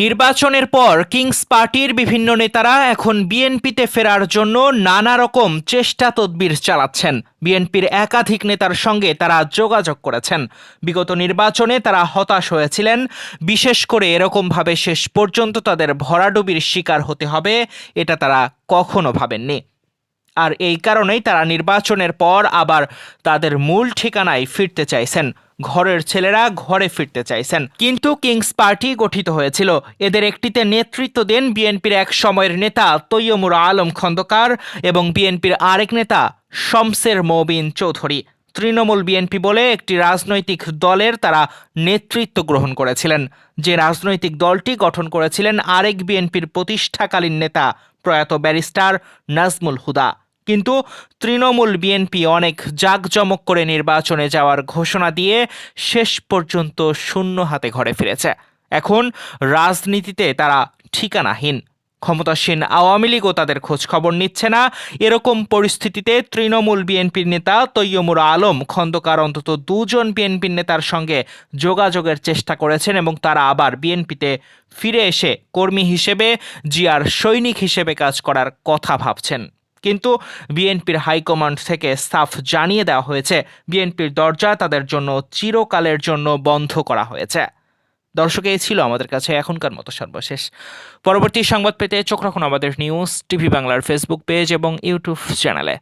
নির্বাচনের পর কিংস পার্টির বিভিন্ন নেতারা এখন বিএনপিতে ফেরার জন্য নানা রকম চেষ্টা তদবির চালাচ্ছেন। বিএনপির একাধিক নেতার সঙ্গে তারা যোগাযোগ করেছেন। বিগত নির্বাচনে তারা হতাশ হয়েছিলেন। বিশেষ করে এরকমভাবে শেষ পর্যন্ত তাদের ভরাডুবির শিকার হতে হবে, এটা তারা কখনো ভাবেননি। আর এই কারণেই তারা নির্বাচনের পর আবার তাদের মূল ঠিকানায় ফিরতে চাইছেন। ঘরের ছেলেরা ঘরে ফিরতে চাইছেন। কিন্তু কিংস পার্টি গঠিত হয়েছিল। এদের একটিতে নেতৃত্ব দেন বিএনপির এক সময়ের নেতা তৈয়মুর আলম খন্দকার এবং বিএনপির আরেক নেতা শমসের মবিন চৌধুরী। তৃণমূল বিএনপি বলে একটি রাজনৈতিক দলের তারা নেতৃত্ব গ্রহণ করেছিলেন। যে রাজনৈতিক দলটি গঠন করেছিলেন আরেক বিএনপির প্রতিষ্ঠাকালীন নেতা প্রয়াত ব্যারিস্টার নাজমুল হুদা। কিন্তু তৃণমূল বিএনপি অনেক জাঁকজমক করে নির্বাচনে যাওয়ার ঘোষণা দিয়ে শেষ পর্যন্ত শূন্য হাতে ঘরে ফিরেছে। এখন রাজনীতিতে তারা ঠিকানাহীন। ক্ষমতাসীন আওয়ামী লীগও তাদের খোঁজ খবর নিচ্ছে না। এরকম পরিস্থিতিতে তৃণমূল বিএনপির নেতা তৈয়মুর আলম খন্দকার অন্তত দুজন বিএনপির নেতার সঙ্গে যোগাযোগের চেষ্টা করেছেন এবং তারা আবার বিএনপিতে ফিরে এসে কর্মী হিসেবে, জিয়ার সৈনিক হিসেবে কাজ করার কথা ভাবছেন। কিন্তু বিএনপির হাইকমান্ড থেকে সাফ জানিয়ে দেওয়া হয়েছে, বিএনপির দরজা তাদের জন্য চিরকালের জন্য বন্ধ করা হয়েছে। দর্শক, এই ছিল আমাদের কাছে এখনকার মতো সর্বশেষ। পরবর্তী সংবাদ পেতে চোখ রাখুন আমাদের নিউজ টিভি বাংলার ফেসবুক পেজ এবং ইউটিউব চ্যানেলে।